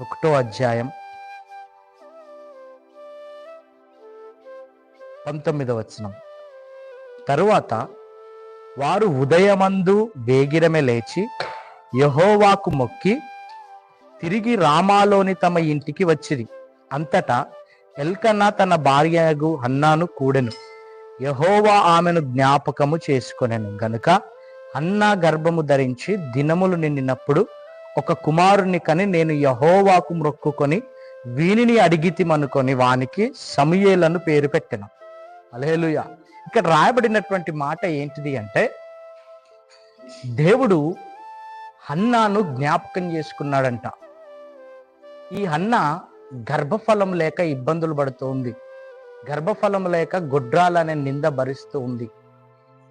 ఒకటో అధ్యాయం పంతొమ్మిదవ వచనం. తరువాత వారు ఉదయమందు వేగిరమే లేచి యహోవాకు మొక్కి తిరిగి రామాలోని తమ ఇంటికి వచ్చిరి. అంతటా ఎల్కన్నా తన భార్యగు అన్నాను కూడెను. యహోవా ఆమెను జ్ఞాపకము చేసుకొనెను. గనుక అన్నా గర్భము ధరించి దినములు నిండినప్పుడు ఒక కుమారుని కని నేను యహోవాకు మొక్కుకొని వీనిని అడిగితిమనుకొని వానికి సమయేలను పేరు పెట్టిన. అలేలుయ ఇక్కడ రాయబడినటువంటి మాట ఏంటిది అంటే దేవుడు హన్నాను జ్ఞాపకం చేసుకున్నాడంట. ఈ హన్న గర్భఫలం లేక ఇబ్బందులు పడుతూ ఉంది. గర్భఫలం లేక గొడ్రాలనే నింద భరిస్తూ ఉంది.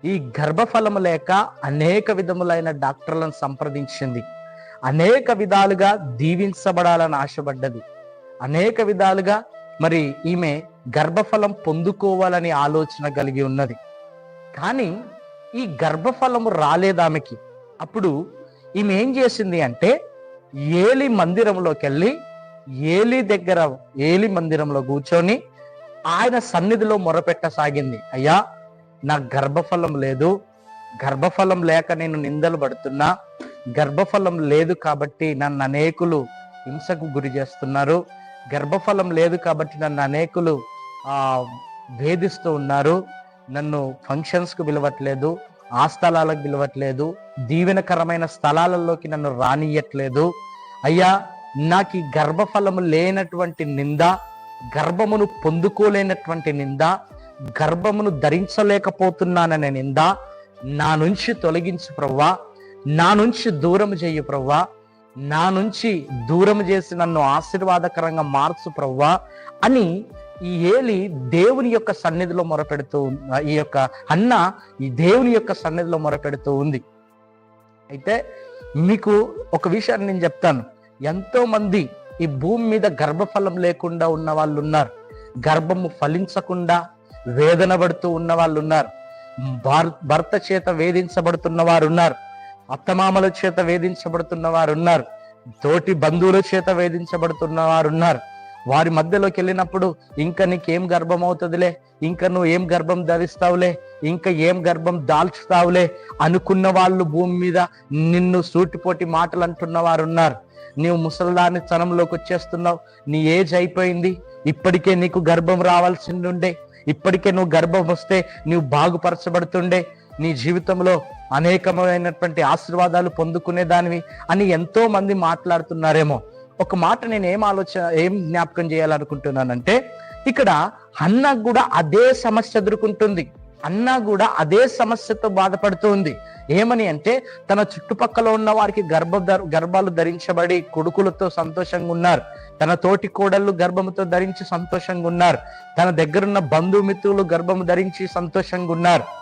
ఈ గర్భఫలం లేక అనేక విధములైన డాక్టర్లను సంప్రదించింది. అనేక విధాలుగా దీవించబడాలని ఆశపడ్డది. అనేక విధాలుగా మరి ఈమె గర్భఫలం పొందుకోవాలని ఆలోచన కలిగి ఉన్నది. కానీ ఈ గర్భఫలము రాలేదామెకి అప్పుడు ఈమె ఏం చేసింది అంటే ఏలి మందిరంలోకి వెళ్ళి ఏలి దగ్గర ఏలి మందిరంలో కూర్చొని ఆయన సన్నిధిలో మొరపెట్టసాగింది. అయ్యా నాకు గర్భఫలం లేదు. గర్భఫలం లేక నేను నిందలు పడుతున్నా. గర్భఫలం లేదు కాబట్టి నన్ను అనేకులు హింసకు గురి చేస్తున్నారు. గర్భఫలం లేదు కాబట్టి నన్ను అనేకులు వేధిస్తూ ఉన్నారు. నన్ను ఫంక్షన్స్కు పిలవట్లేదు ఆ స్థలాలకు పిలవట్లేదు దీవెనకరమైన స్థలాలలోకి నన్ను రానియట్లేదు. అయ్యా నాకు ఈ గర్భఫలము లేనటువంటి నింద గర్భమును పొందుకోలేనటువంటి నింద గర్భమును ధరించలేకపోతున్నాననే నింద నా నుంచి తొలగించు ప్రవ్వా. నా నుంచి దూరం చెయ్యి ప్రవ్వా. నా నుంచి దూరం చేసి నన్ను ఆశీర్వాదకరంగా మార్చు ప్రవ్వా అని ఈ ఏలి దేవుని యొక్క సన్నిధిలో మొరపెడుతూ ఉన్న- ఈ యొక్క అన్న ఈ దేవుని యొక్క సన్నిధిలో మొరపెడుతూ ఉంది. అయితే మీకు ఒక విషయాన్ని నేను చెప్తాను. ఎంతో మంది ఈ భూమి మీద గర్భఫలం లేకుండా ఉన్న వాళ్ళు ఉన్నారు గర్భము ఫలించకుండా వేదన పడుతూ ఉన్న వాళ్ళు ఉన్నారు భర్త చేత వేధించబడుతున్న వారు ఉన్నారు అత్తమామల చేత వేధించబడుతున్న వారు ఉన్నారు తోటి బంధువుల చేత వేధించబడుతున్న వారు ఉన్నారు వారి మధ్యలోకి వెళ్ళినప్పుడు ఇంకా నీకేం గర్భం అవుతుందిలే ఇంకా నువ్వు ఏం గర్భం ధరిస్తావులే? ఇంకా ఏం గర్భం దాల్చుతావులే? అనుకున్న వాళ్ళు భూమి మీద నిన్ను సూటిపోటి మాటలు అంటున్న వారు ఉన్నారు నీవు ముసల్దాని తనంలోకి వచ్చేస్తున్నావు. నీ ఏజ్ అయిపోయింది. ఇప్పటికే నీకు గర్భం రావాల్సింది ఉండే. ఇప్పటికే నువ్వు గర్భం వస్తే నీవు బాగుపరచబడుతుండే. నీ జీవితంలో అనేకమైనటువంటి ఆశీర్వాదాలు పొందుకునే దానివి అని ఎంతో మంది మాట్లాడుతున్నారేమో. ఒక మాట నేను ఏం ఆలోచన ఏం జ్ఞాపకం చేయాలనుకుంటున్నానంటే ఇక్కడ అన్న కూడా అదే సమస్య ఎదుర్కొంటుంది. అన్న కూడా అదే సమస్యతో బాధపడుతుంది ఏమని అంటే తన చుట్టుపక్కల ఉన్న వారికి గర్భ గర్భాలు ధరించబడి కొడుకులతో సంతోషంగా ఉన్నారు. తన తోటి కోడళ్ళు గర్భముతో ధరించి సంతోషంగా ఉన్నారు. తన దగ్గరున్న బంధుమిత్రులు గర్భము ధరించి సంతోషంగా ఉన్నారు.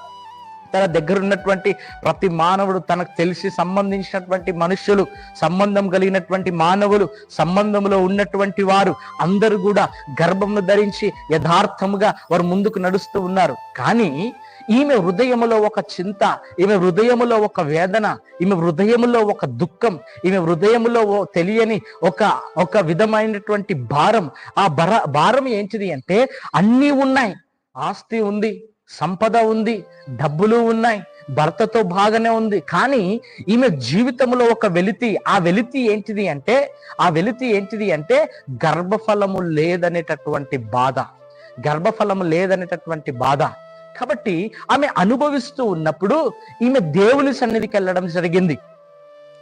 తన దగ్గర ఉన్నటువంటి ప్రతి మానవుడు తనకు తెలిసి సంబంధించినటువంటి మనుషులు సంబంధం కలిగినటువంటి మానవులు సంబంధంలో ఉన్నటువంటి వారు అందరూ కూడా గర్భమును ధరించి యథార్థముగా వారు ముందుకు నడుస్తూ ఉన్నారు. కానీ ఈమె హృదయములో ఒక చింత ఈమె హృదయములో ఒక వేదన ఈమె హృదయములో ఒక దుఃఖం ఈమె హృదయములో ఓ తెలియని ఒక ఒక విధమైనటువంటి భారం. ఆ భార భారం ఏంటిది అంటే అన్నీ ఉన్నాయి ఆస్తి ఉంది సంపద ఉంది డబ్బులు ఉన్నాయి భర్తతో బాగానే ఉంది. కానీ ఈమె జీవితంలో ఒక వెలితి ఆ వెలితి ఏంటిది అంటే ఆ వెలితి ఏంటిది అంటే గర్భఫలము లేదనేటటువంటి బాధ. గర్భఫలము లేదనేటటువంటి బాధ. కాబట్టి ఆమె అనుభవిస్తూ ఉన్నప్పుడు ఈమె దేవుని సన్నిధికి వెళ్ళడం జరిగింది.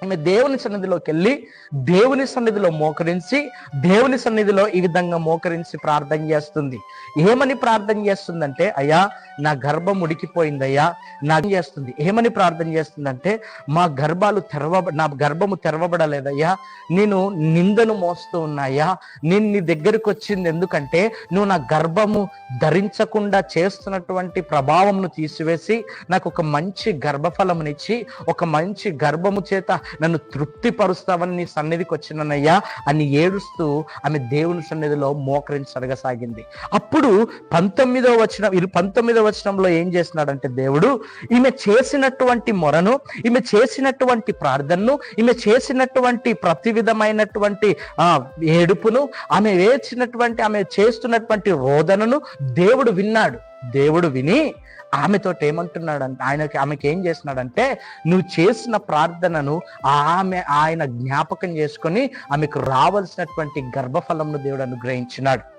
ఆమె దేవుని సన్నిధిలోకి వెళ్ళి దేవుని సన్నిధిలో మోకరించి దేవుని సన్నిధిలో ఈ విధంగా మోకరించి ప్రార్థన చేస్తుంది. ఏమని ప్రార్థన చేస్తుందంటే అయ్యా నా గర్భం ఉడికిపోయిందయ్యా నా చేస్తుంది. ఏమని ప్రార్థన చేస్తుందంటే మా గర్భాలు తెరవ నా గర్భము తెరవబడలేదయ్యా నేను నిందను మోస్తూ ఉన్నాయా నేను నీ దగ్గరికి వచ్చింది ఎందుకంటే నువ్వు నా గర్భము ధరించకుండా చేస్తున్నటువంటి ప్రభావంను తీసివేసి నాకు ఒక మంచి గర్భఫలమునిచ్చి ఒక మంచి గర్భము చేత నన్ను తృప్తిపరుస్తావని నీ సన్నిధికి వచ్చిననయ్యా అని ఏడుస్తూ ఆమె దేవుని సన్నిధిలో మోకరించడగసాగింది అప్పుడు పంతొమ్మిదో వచనం ఇరు పంతొమ్మిదో వచనంలో ఏం చేస్తున్నాడంటే దేవుడు ఈమె చేసినటువంటి మొరను ఈమె చేసినటువంటి ప్రార్థనను ఈమె చేసినటువంటి ప్రతి విధమైనటువంటి ఆ ఏడుపును ఆమె వేచినటువంటి ఆమె చేస్తున్నటువంటి రోదనను దేవుడు విన్నాడు. దేవుడు విని ఆమెతో ఏమంటున్నాడంటే ఆయనకి ఆమెకి ఏం చేస్తున్నాడంటే నువ్వు చేసిన ప్రార్థనను ఆమె ఆయన జ్ఞాపకం చేసుకొని ఆమెకు రావాల్సినటువంటి గర్భఫలంను దేవుడు అనుగ్రహించినాడు.